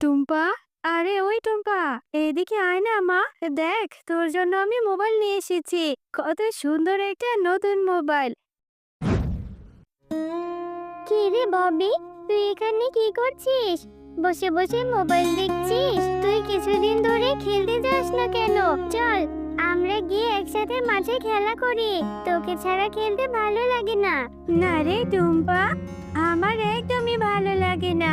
টুম্পা? আরে ওই টুম্পা এদিকে আয় না মা। দেখ তোর জন্য আমি মোবাইল নিয়ে এসেছি। কত সুন্দর একটা নতুন মোবাইল। কি রে ববি তুই এখানে কি করছিস? বসে বসে মোবাইল দেখছিস? তুই কিছুদিন ধরে খেলতে যাস না কেন? চল আমরা গিয়ে একসাথে মাঠে খেলা করি। তোকে ছাড়া খেলতে ভালো লাগে না। না রে টুম্পা আমার একদমই ভালো লাগে না।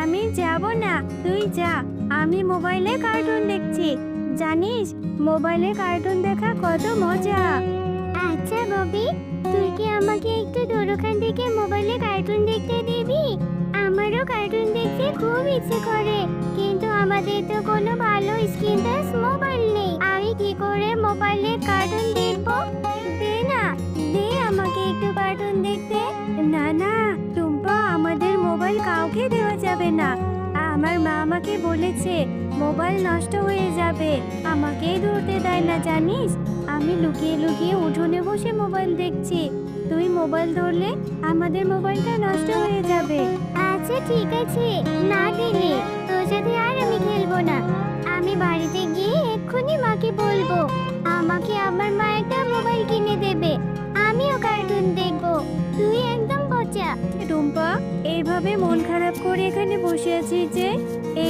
আমি যাব না, তুই যা। আমি মোবাইলে কার্টুন দেখছি। জানিস, মোবাইলে কার্টুন দেখা কত মজা। আচ্ছা ববি, তুই কি আমাকে একটু তোর ওখান থেকে মোবাইলে কার্টুন দেখতে দিবি? আমারও কার্টুন দেখতে খুব ইচ্ছে করে, কিন্তু আমাদের তো কোনো ভালো স্ক্রিন টাচ মোবাইল নেই। আমি কি করে মোবাইলে কার্টুন দেখব? দে না, দে আমাকে একটু কার্টুন দেখতে। না না মোবাইল কাউকে দেওয়া যাবে না। আমার মা আমাকে বলেছে, মোবাইল নষ্ট হয়ে যাবে। আমাকেই ধরতে দেয় না, জানিস? আমি লুকিয়ে লুকিয়ে উঠোনে বসে মোবাইল দেখছি। তুই মোবাইল ধরলে আমাদের মোবাইলটা নষ্ট হয়ে যাবে। আচ্ছা ঠিক আছে। না দিলে তোর সাথে আর আমি খেলব না। আমি বাড়িতে গিয়ে এক্ষুনি মাকে বলব, আমাকে আমার মা একটা মোবাইল কিনে দেবে। আমিও কার্টুন দেখব। তুই একদম পচা টুম্পা, এইভাবে মন খারাপ করে এখানে বসে আছিস যে?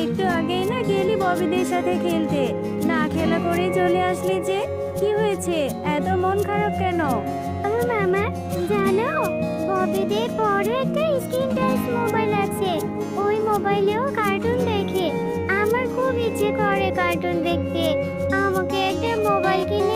একটু আগেই না গেলি ববিদের সাথে খেলতে। না খেলা করে চলে আসলি যে? কি হয়েছে? এত মন খারাপ কেন? ও মামা, জানো, ববিদের বড় একটা স্ক্রিন টাচ মোবাইল আছে। ওই মোবাইলেও কার্টুন দেখে। আমার খুব ইচ্ছে করে কার্টুন দেখতে। আমাকে একটা মোবাইল কিনে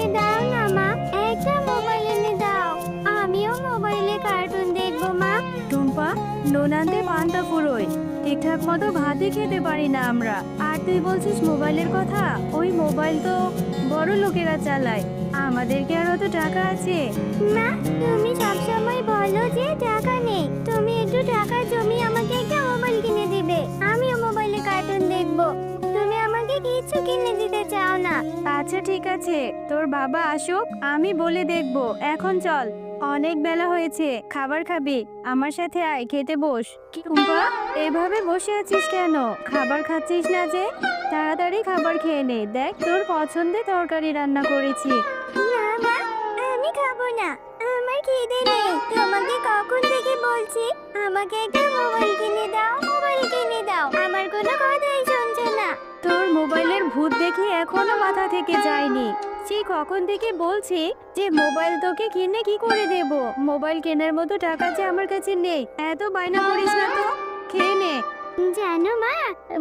ঠিকঠাক মতো ভাতই খেতে পারি না আমরা। আর তুই বলছিস মোবাইলের কথা? ওই মোবাইল তো বড় লোকেরা চালায়। আমাদের কি আর অত টাকা আছে? মা তুমি সবসময় বলো যে টাকা নেই। তুমি একটু টাকা জমি আমাকে একটা মোবাইল কিনে দিবে। আমিও মোবাইলে কার্টুন দেখব। তুমি আমাকে কিছু কিনে দিতে চাও না। আচ্ছা ঠিক আছে। তোর বাবা আসুক আমি বলে দেখব। এখন চল। অনেক বেলা হয়েছে, খাবার খাবি, আমার সাথে আয়, খেতে বস। টুম্পা, এভাবে বসে আছিস কেন? খাবার খাচ্ছিস না যে? তাড়াতাড়ি খাবার খেয়ে নে, দেখ তোর পছন্দের তরকারি রান্না করেছি। না আমি খাব না, আমার নেই। তোমাকে কখন থেকে বলছি? আমাকে একটা মোবাইল কিনে দাও, মোবাইল কিনে দাও। আমার কোনো কথাই তোর মোবাইলের ভূত দেখি এখনও মাথা থেকে যায়নি। সে কখন থেকে বলছি যে মোবাইল তোকে কিনে কি করে দেব? মোবাইল কেনার মতো টাকা যে আমার কাছে নেই। এত বায়না করিস না তো? খেয়ে নে। জানো মা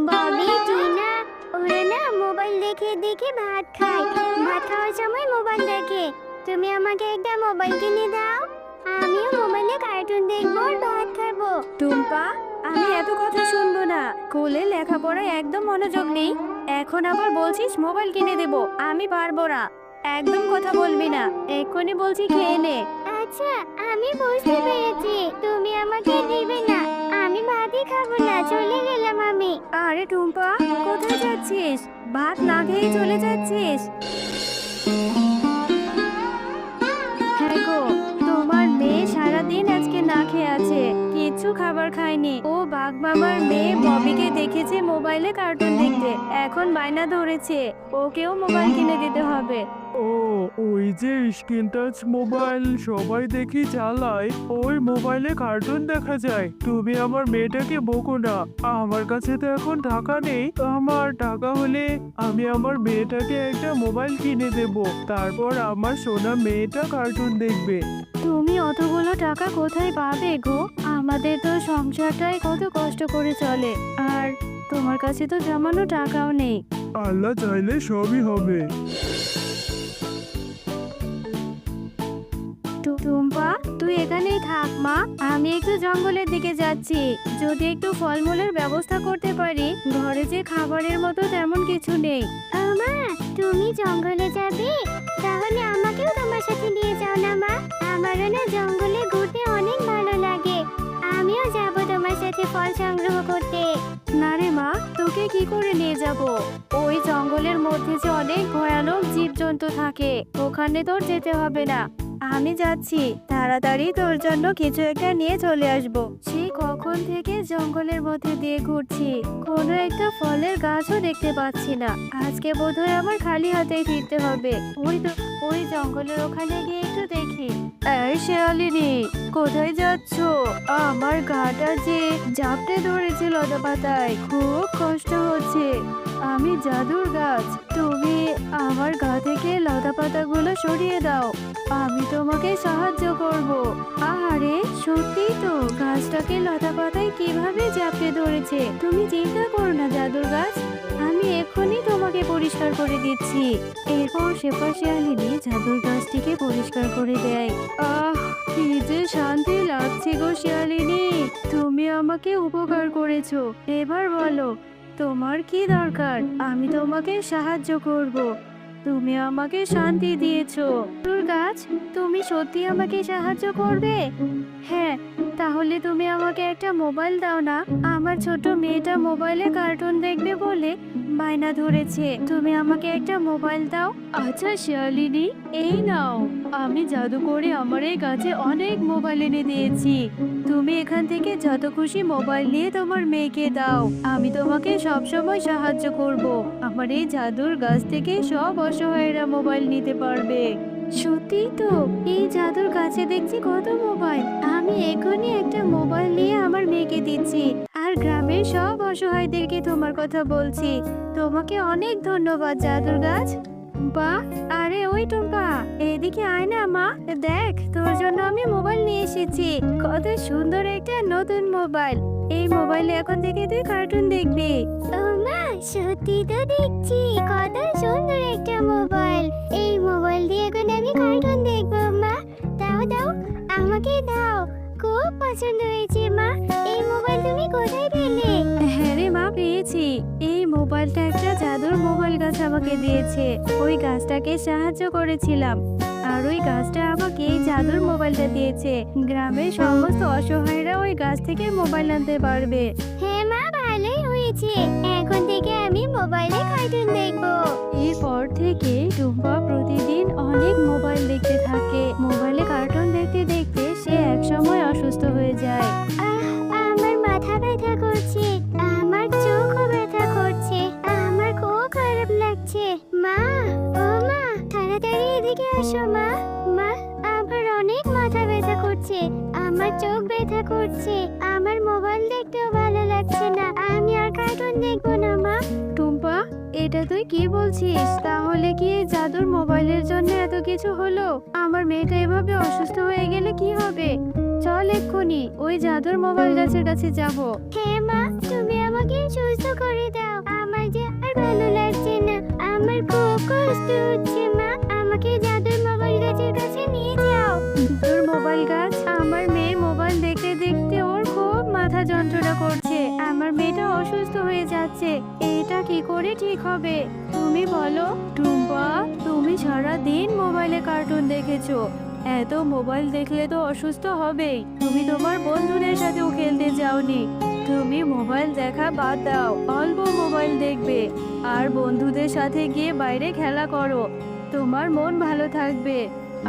ববি টিনা ওরা না মোবাইল দেখে দেখে ভাত খায়। ভাত খাওয়ার সময় মোবাইল দেখে। তুমি আমাকে একটা মোবাইল কিনে দাও। আমিও মোবাইলে কার্টুন দেখব আর ভাত খাব। টুম্পা আমি এত কথা শুনব না। স্কুলে লেখাপড়ায় একদম মনোযোগ নেই। এখন আবার বলছিস মোবাইল কিনে দেব। আমি পারব না। একদম কথা বলবি না। এক্ষুনি বলছি খেয়ে নে। আচ্ছা আমি বুঝতে পেরেছি। তুমি আমাকে দিবে না। আমি ভাতই খাব না। চলে গেলাম আমি। আরে টুম্পা কোথায় যাচ্ছিস? ভাত না খেয়ে চলে যাচ্ছিস? কিছু খাবার খায়নি। ও বাঘ মামার মেয়ে ববিকে দেখেছে মোবাইলে কার্টুন দেখতে। এখন বায়না ধরেছে। ওকেও মোবাইল কিনে দিতে হবে। ও ওই যে স্ক্রিন টাচ মোবাইল সবাই দেখি চালায়। ওই মোবাইলে কার্টুন দেখা যায়। তুমি আমার মেয়েটাকে বকো না। আমার কাছে তো এখন টাকা নেই। আমার টাকা হলে আমি আমার মেয়েটাকে একটা মোবাইল কিনে দেব। তারপর আমার সোনা মেয়েটা কার্টুন দেখবে। তুমি অতগুলো টাকা কোথায় পাবে গো? আমাদের তো সংসারটাই কত কষ্ট করে চলে। আর তোমার কাছে তো জমানো টাকাও নেই। আল্লাহ চাইলে সবই হবে। টুম্পা তুই এখানেই থাক মা। আমি একটু জঙ্গলের দিকে যাচ্ছি। যদি একটু ফলমূলের ব্যবস্থা করতে পারি ঘরে যে খাবারের মতো তেমন কিছু নেই। আমা তুমি জঙ্গলে যাবে? তাহলে আমাকেও তোমার সাথে নিয়ে যাও না মা। আমারও না জঙ্গলে ঘুরতে অনেক ভালো লাগে। আমিও যাব তোমার সাথে ফল সংগ্রহ করতে। না রে মা তোকে কি করে নিয়ে যাব? ওই জঙ্গলের মধ্যে যে অনেক ভয়ানক জীবজন্তু থাকে ওখানে তোর যেতে হবে না। আমি যাচ্ছি। তাড়াতাড়ি তোর জন্য কিছু একটা নিয়ে চলে আসব। সে কখন থেকে জঙ্গলের মধ্যে দিয়ে ঘুরছি। কোনো একটা ফলের গাছও দেখতে পাচ্ছি না। আজকে বোধহয় আমার খালি হাতেই ফিরতে হবে। ওই তো, ওই জঙ্গলের ওখানে গিয়ে একটু দেখি। এই শেয়ালিনী, কোথায় যাচ্ছ? আমার গাটা যে জাপটে ধরেছে লতা পাতায় খুব কষ্ট হচ্ছে। আমি জাদুর গাছ। তুমি আমার গা থেকে লতা পাতাগুলো সরিয়ে দাও। আমি তোমাকে সাহায্য করব। আরে সত্যি তো, গাছটাকে লতা পাতায় কীভাবে জাপটে ধরেছে? তুমি চিন্তা করো না, জাদুর গাছ। আমি এক্ষুনি তোমাকে পরিষ্কার করে দিচ্ছি। এরপর শেফা শিয়ালিনী জাদুর গাছটিকে পরিষ্কার করে দেয়। আহ, কি যে শান্তি লাগছে গো শিয়ালিনী তুমি আমাকে উপকার করেছ। এবার বলো, তোমার কি দরকার? আমি তোমাকে সাহায্য করব। তুমি আমাকে শান্তি দিয়েছ। ফুল গাছ, তুমি সত্যি আমাকে সাহায্য করবে? হ্যাঁ তাহলে তুমি আমাকে একটা মোবাইল দাও না? আমার ছোট মেয়েটা মোবাইলে কার্টুন দেখবে বলে বায়না ধরেছে। তুমি আমাকে একটা মোবাইল দাও। আচ্ছা শিয়ালিনী, এই নাও। আমি জাদু করে আমার এই গাছে অনেক মোবাইল এনে দিয়েছি। তুমি এখান থেকে যত খুশি মোবাইল নিয়ে তোমার মেয়েকে দাও। আমি তোমাকে সব সময় সাহায্য করব। আমার এই জাদুর গাছ থেকে সব অসহায়রা মোবাইল নিতে পারবে। সত্যি তো, এই জাদুর গাছে দেখছি কত মোবাইল। আমি এখনই একটা মোবাইল নিয়ে আমার মেয়েকে দিচ্ছি। গ্রামের সব অসহায়দেরকে তোমার কথা বলছি। তোমাকে অনেক ধন্যবাদ, জাদুর গাছ। বাহ, আরে ওই টুম্পা এদিকে আয় না, মা। দেখ, তোর জন্য আমি মোবাইল নিয়ে এসেছি। কত সুন্দর একটা নতুন মোবাইল। এই মোবাইলে এখন থেকে তুই কার্টুন দেখবি। মা, সত্যি তো দেখছি। কত সুন্দর একটা মোবাইল। এই মোবাইল দিয়ে এখন আমি কার্টুন দেখব, মা। দাও দাও, আমাকে দাও। খুব পছন্দ হয়েছে, মা। এই মোবাইল তুমি মোবাইলটা একটা জাদুর মোবাইল গাছ আমাকে দিয়েছে। ওই গাছটাকে সাহায্য করেছিলাম। আর ওই গাছটা আমাকে এই জাদুর মোবাইলটা দিয়েছে। গ্রামের সমস্ত অসহায়রা ওই গাছ থেকে মোবাইল আনতে পারবে। হ্যাঁ মা ভালোই হয়েছে। এখন থেকে আমি মোবাইলে কার্টুন দেখব। এরপর থেকে টুম্পা প্রতিদিন অনেক মোবাইল দেখতে থাকে। লাগছে। মা ও মা তাড়াতাড়ি এদিকে আসো মা। মা আমার অনেক মাথা ব্যথা করছে আমার চোখ ব্যথা করছে আমার মোবাইল দেখতেও ভালো লাগছে না। আমি আর কার্টুন দেখব না মা। টুম্পা এটা তুই কি বলছিস? তাহলে কি এই জাদুর মোবাইলের জন্য এত কিছু হলো? আমার মেয়েটা এভাবে অসুস্থ হয়ে গেলে কি হবে? চল এক্ষুনি ওই জাদুর মোবাইল গাছের কাছে যাব। হ্যাঁ মা তুমি আমাকে সুস্থ করে দাও। আমার কষ্ট হচ্ছে মা, আমাকে জাদুর মোবাইল গাছের কাছে নিয়ে যাও। তোর মোবাইল গাছ? আমার মেয়ে মোবাইল দেখতে দেখতে ওর খুব মাথা যন্ত্রণা করছে। আমার মেয়েটা অসুস্থ হয়ে যাচ্ছে। এটা কি করে ঠিক হবে? তুমি বলো। টুম্পা, তুমি সারা দিন মোবাইলে কার্টুন দেখেছ। এত মোবাইল দেখলে তো অসুস্থ হবেই। তুমি তোমার বন্ধুদের সাথেও খেলতে যাওনি। তুমি মোবাইল দেখা বাদ দাও, অল্প মোবাইল দেখবে। আর বন্ধুদের সাথে গিয়ে বাইরে খেলা করো, তোমার মন ভালো থাকবে,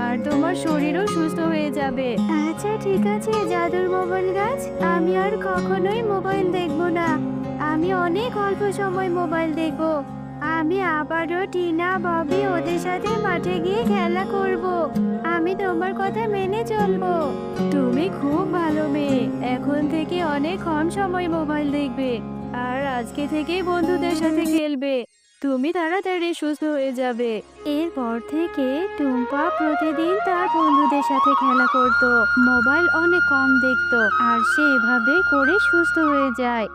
আর তোমার শরীরও সুস্থ হয়ে যাবে। আচ্ছা ঠিক আছে, জাদুর মোবাইল গাছ, আমি আর কখনোই মোবাইল দেখব না। আমি অনেক অল্প সময় মোবাইল দেখব। আমি আবারও টিনা, ববি ওদের সাথে মাঠে গিয়ে খেলা করব। আমি তোমার কথা মেনে চলবো। তুমি খুব ভালো মেয়ে। এখন থেকে অনেক কম সময় মোবাইল দেখবে। আর আজকে থেকেই বন্ধুদের সাথে খেলবে। তুমি তাড়াতাড়ি সুস্থ হয়ে যাবে। এরপর থেকে টুম্পা প্রতিদিন তার বন্ধুদের সাথে খেলা করত। মোবাইল অনেক কম দেখতো। আর সে এভাবে করে সুস্থ হয়ে যায়।